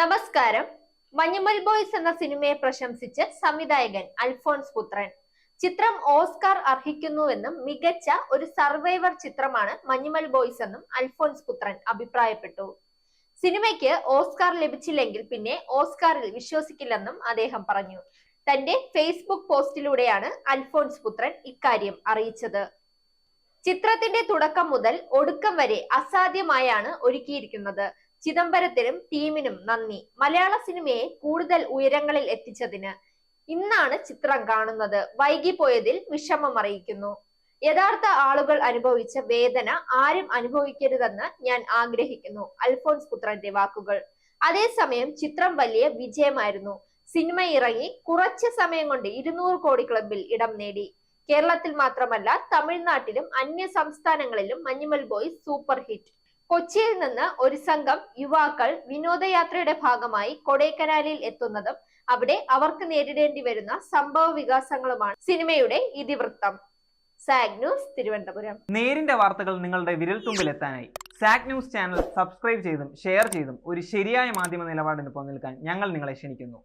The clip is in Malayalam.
നമസ്കാരം. മഞ്ഞുമൽ ബോയ്സ് എന്ന സിനിമയെ പ്രശംസിച്ച് സംവിധായകൻ അൽഫോൺസ് പുത്രൻ. ചിത്രം ഓസ്കാർ അർഹിക്കുന്നുവെന്നും മികച്ച ഒരു സർവൈവർ ചിത്രമാണ് മഞ്ഞുമൽ ബോയ്സ് എന്നും അൽഫോൺസ് പുത്രൻ അഭിപ്രായപ്പെട്ടു. സിനിമയ്ക്ക് ഓസ്കാർ ലഭിച്ചില്ലെങ്കിൽ പിന്നെ ഓസ്കാറിൽ വിശ്വസിക്കില്ലെന്നും അദ്ദേഹം പറഞ്ഞു. തന്റെ ഫേസ്ബുക്ക് പോസ്റ്റിലൂടെയാണ് അൽഫോൺസ് പുത്രൻ ഇക്കാര്യം അറിയിച്ചത്. ചിത്രത്തിന്റെ തുടക്കം മുതൽ ഒടുക്കം വരെ അസാധ്യമായാണ് ഒരുക്കിയിരിക്കുന്നത്. ചിദംബരത്തിനും ടീമിനും നന്ദി. മലയാള സിനിമയെ കൂടുതൽ ഉയരങ്ങളിൽ എത്തിച്ചതിന് ഇന്നാണ് ചിത്രം കാണുന്നത്. വൈകിപ്പോയതിൽ വിഷമം അറിയിക്കുന്നു യഥാർത്ഥ ആളുകൾ അനുഭവിച്ച വേദന ആരും അനുഭവിക്കരുതെന്ന് ഞാൻ ആഗ്രഹിക്കുന്നു. അൽഫോൺസ് പുത്രന്റെ വാക്കുകൾ. അതേസമയം ചിത്രം വലിയ വിജയമായിരുന്നു. സിനിമ ഇറങ്ങി കുറച്ച് സമയം കൊണ്ട് ഇരുന്നൂറ് കോടി ക്ലബിൽ ഇടം നേടി. കേരളത്തിൽ മാത്രമല്ല തമിഴ്നാട്ടിലും അന്യ സംസ്ഥാനങ്ങളിലും മഞ്ഞുമൽ ബോയ്സ് സൂപ്പർ ഹിറ്റ്. കൊച്ചിയിൽ നിന്ന് ഒരു സംഘം യുവാക്കൾ വിനോദയാത്രയുടെ ഭാഗമായി കൊടൈക്കനാലിൽ എത്തുന്നതും അവിടെ അവർക്ക് നേരിടേണ്ടി വരുന്ന സംഭവ വികാസങ്ങളുമാണ് സിനിമയുടെ ഇതിവൃത്തം. സാഗ് ന്യൂസ് തിരുവനന്തപുരം. നേരിന്റെ വാർത്തകൾ നിങ്ങളുടെ വിരൽത്തുമ്പിൽ എത്താനായി സാഗ് ന്യൂസ് ചാനൽ സബ്സ്ക്രൈബ് ചെയ്തും ഷെയർ ചെയ്തും ഒരു ശരിയായ മാധ്യമ നിലപാടിന് പങ്കെടുക്കാൻ ഞങ്ങൾ നിങ്ങളെ ക്ഷണിക്കുന്നു.